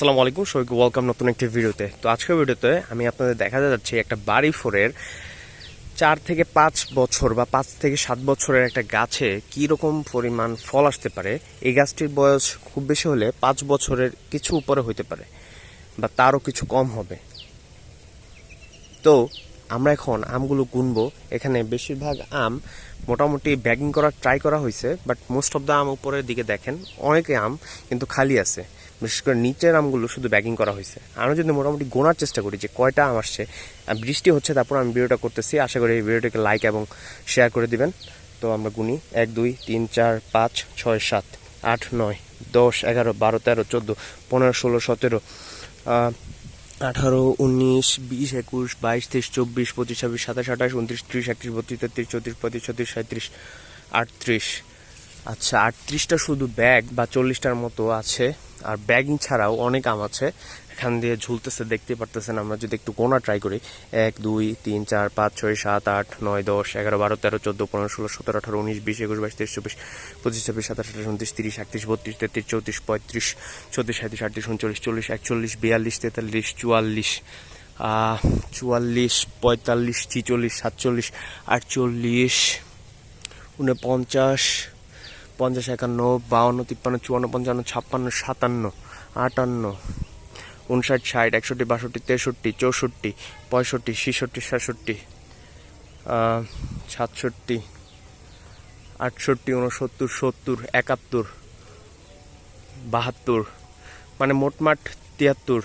আসসালামু আলাইকুম সবাইকে ওয়েলকাম নতুন একটি ভিডিওতে। তো আজকের ভিডিওতে আমি আপনাদের দেখা যাচ্ছে একটা বাড়ি ফোরের চার থেকে পাঁচ বছর বা পাঁচ থেকে সাত বছরের একটা গাছে কী রকম পরিমাণ ফল আসতে পারে। এই গাছটির বয়স খুব বেশি হলে পাঁচ বছরের কিছু উপরে হতে পারে বা তারও কিছু কম হবে। তো আমরা এখন আমগুলো গুনব। এখানে বেশিরভাগ আম মোটামুটি ব্যাগিং করার ট্রাই করা হয়েছে বাট মোস্ট অফ দ্য আম উপরের দিকে দেখেন, অনেকে আম কিন্তু খালি আছে। বিশেষ করে নিচের আমগুলো শুধু ব্যাগিং করা হয়েছে। আমরা যদি মোটামুটি গোনার চেষ্টা করি যে কয়টা আম আসছে বৃষ্টি হচ্ছে, তারপর আমি ভিডিওটা করতেছি। আশা করি এই ভিডিওটাকে লাইক এবং শেয়ার করে দিবেন। তো আমরা গুনি। এক, দুই, তিন, চার, পাঁচ, ছয়, সাত, আট, নয়, দশ, এগারো, বারো, তেরো, চোদ্দ, পনেরো, ষোলো, সতেরো আঠারো, উনিশ, বিশ, একুশ, বাইশ, তেইশ, চব্বিশ, পঁচিশ, ছাব্বিশ, সাতাশ, আঠাশ, উনত্রিশ, ত্রিশ, একত্রিশ, বত্রিশ, তেত্রিশ, চৌত্রিশ, পঁয়ত্রিশ, ছত্রিশ সাঁত্রিশ আটত্রিশ। আচ্ছা আটত্রিশটা শুধু ব্যাগ বা চল্লিশটার মতো আছে, আর ব্যাগিং ছাড়াও অনেক আম আছে। এখান দিয়ে ঝুলতেছে দেখতে পারতেছেন আমরা, যদি একটু গোনা ট্রাই করি। এক, দুই, তিন, চার, পাঁচ, ছয়, সাত, আট, নয়, দশ, এগারো, বারো, তেরো, চোদ্দ, পনেরো, ষোলো, সতেরো, আঠারো, উনিশ, বিশ, একুশ, বাইশ, তেইশ, চব্বিশ, পঁচিশ, ছাব্বিশ, সাতাশ, আঠাশ, উনত্রিশ, তিরিশ, একত্রিশ, বত্রিশ, তেত্রিশ, চৌত্রিশ, পঁয়ত্রিশ, চৌত্রিশ সাঁত্রিশ আটত্রিশ, উনচল্লিশ, চল্লিশ, একচল্লিশ, বিয়াল্লিশ, তেতাল্লিশ, চুয়াল্লিশ চুয়াল্লিশ, পঁয়তাল্লিশ, ছিচল্লিশ, সাতচল্লিশ, আটচল্লিশ, উনপঞ্চাশ পঞ্চাশ একান্ন, বাউন্ন, তিপ্পান্ন, চুয়ান্ন, পঞ্চান্ন, ছাপ্পান্ন, সাতান্ন, আটান্ন, উনষাট, ষাট, একষট্টি, বাষট্টি, তেষট্টি, চৌষট্টি, পঁয়ষট্টি, ছেষট্টি সাতষট্টি সাতষট্টি, আটষট্টি, উনসত্তর, সত্তর, একাত্তর, বাহাত্তর মানে মোটমাট তিয়াত্তর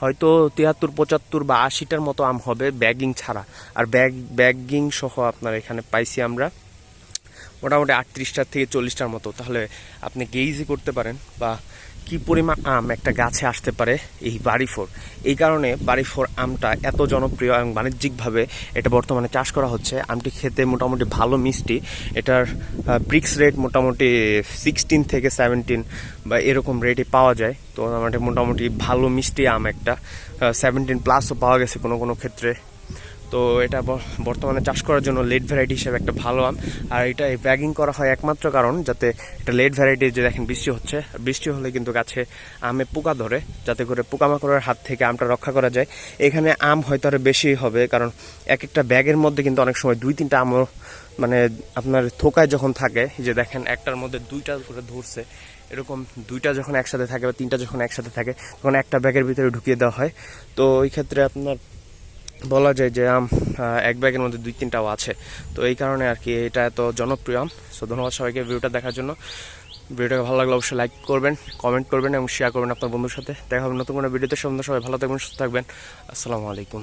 হয়তো তিয়াত্তর, পঁচাত্তর বা আশিটার মতো আম হবে ব্যাগিং ছাড়া। আর ব্যাগ, ব্যাগিং সহ আপনার এখানে পাইছি আমরা মোটামুটি আটত্রিশটার থেকে চল্লিশটার মতো। তাহলে আপনি গেইজি করতে পারেন বা কি পরিমাণ আম একটা গাছে আসতে পারে এই বাড়ি ফোর। এই কারণে বাড়ি ফোর আমটা এত জনপ্রিয় এবং বাণিজ্যিকভাবে এটা বর্তমানে চাষ করা হচ্ছে। আমটি খেতে মোটামুটি ভালো মিষ্টি। এটার ব্রিক্স রেট মোটামুটি সিক্সটিন থেকে সেভেন্টিন বা এরকম রেটে পাওয়া যায়। তো আমাদের মোটামুটি ভালো মিষ্টি আম একটা সেভেন্টিন প্লাসও পাওয়া গেছে কোনো কোনো ক্ষেত্রে। তো এটা বর্তমানে চাষ করার জন্য লেট ভ্যারাইটি হিসেবে একটা ভালো আম। আর এটা ব্যাগিং করা হয় একমাত্র কারণ যাতে এটা লেট ভ্যারাইটি যে দেখেন বৃষ্টি হচ্ছে বৃষ্টি হলে কিন্তু গাছে আমে পোকা ধরে, যাতে করে পোকামাকড়ের হাত থেকে আমটা রক্ষা করা যায়। এখানে আম হয়তো আরও বেশি হবে, কারণ এক একটা ব্যাগের মধ্যে কিন্তু অনেক সময় দুই তিনটা আমও মানে আপনার থোকায় যখন থাকে যে দেখেন একটার মধ্যে দুইটা করে ধরছে, এরকম দুইটা যখন একসাথে থাকে বা তিনটা যখন একসাথে থাকে, তখন একটা ব্যাগের ভিতরে ঢুকিয়ে দেওয়া হয়। তো ওই ক্ষেত্রে আপনার বলা যায় যে আম এক ব্যাগের মধ্যে দুই তিনটাও আছে। তো এই কারণে আর কি এটা এত জনপ্রিয় আম। সো ধন্যবাদ সবাইকে ভিডিওটা দেখার জন্য। ভিডিওটা ভালো লাগলে অবশ্যই লাইক করবেন কমেন্ট করবেন এবং শেয়ার করবেন আপনার বন্ধুর সাথে। দেখা হবে নতুন কোনো ভিডিওতে। সব সবাই ভালো থাকবেন, সুস্থ থাকবেন। আসসালামু আলাইকুম।